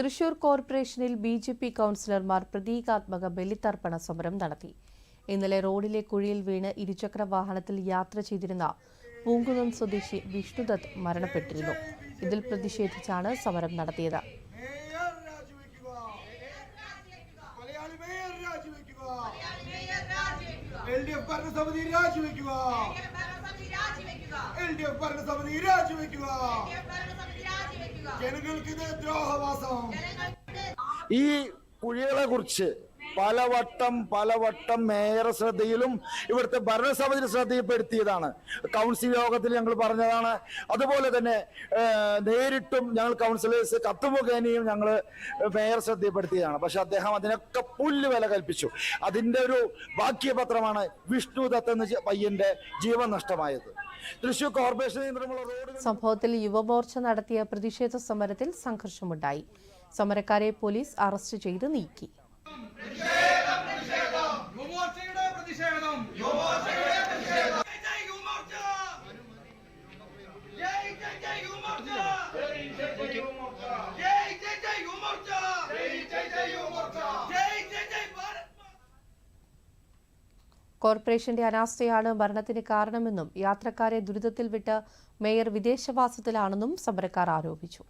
തൃശൂർ കോർപ്പറേഷനിൽ B J P കൗൺസിലർമാർ പ്രതീകാത്മക ബലിതർപ്പണ സമരം നടത്തി. ഇന്നലെ റോഡിലെ കുഴിയിൽ വീണ് ഇരുചക്ര വാഹനത്തിൽ യാത്ര ചെയ്തിരുന്ന പൂങ്കുന്നം സ്വദേശി വിഷ്ണുദത്ത് മരണപ്പെട്ടിരുന്നു. ഇതിൽ പ്രതിഷേധിച്ചാണ് സമരം നടത്തിയത്. മേയർ രാജിവെക്കുക മലയാളി മേയർ രാജിവെക്കുക. എൽ ഡി എഫ് ഭരണസമിതി രാജിവെക്കുക. എൽ ഡി എഫ് ഭരണസമിതി രാജിവെക്കുക. ജനങ്ങൾക്ക് ഇത് ദ്രോഹവാസം. ഈ കുഴികളെ കുറിച്ച് പലവട്ടം പലവട്ടം മേയർ ശ്രദ്ധയിലും ഇവിടുത്തെ ഭരണസമിതി ശ്രദ്ധയിൽപ്പെടുത്തിയതാണ്. കൗൺസിൽ യോഗത്തിൽ ഞങ്ങൾ പറഞ്ഞതാണ്. അതുപോലെ തന്നെ നേരിട്ടും ഞങ്ങൾ കൗൺസിലേഴ്സ് കത്ത് മുഖേനയും ഞങ്ങൾ മേയർ ശ്രദ്ധയിൽപ്പെടുത്തിയതാണ്. പക്ഷെ അദ്ദേഹം അതിനൊക്കെ പുല്ല് വില കൽപ്പിച്ചു. അതിന്റെ ഒരു വാക്യപത്രമാണ് വിഷ്ണു ദത്ത് എന്ന പയ്യന്റെ ജീവൻ നഷ്ടമായത്. തൃശൂർ കോർപ്പറേഷൻ സംഭവത്തിൽ യുവമോർച്ച നടത്തിയ പ്രതിഷേധ സമരത്തിൽ സംഘർഷമുണ്ടായി. സമരക്കാരെ പോലീസ് അറസ്റ്റ് ചെയ്ത് നീക്കി. കോർപ്പറേഷന്റെ അനാസ്ഥയാണ് മരണത്തിന് കാരണമെന്നും യാത്രക്കാരെ ദുരിതത്തിൽ വിട്ട് മേയർ വിദേശവാസത്തിലാണെന്നും സമരക്കാർ ആരോപിച്ചു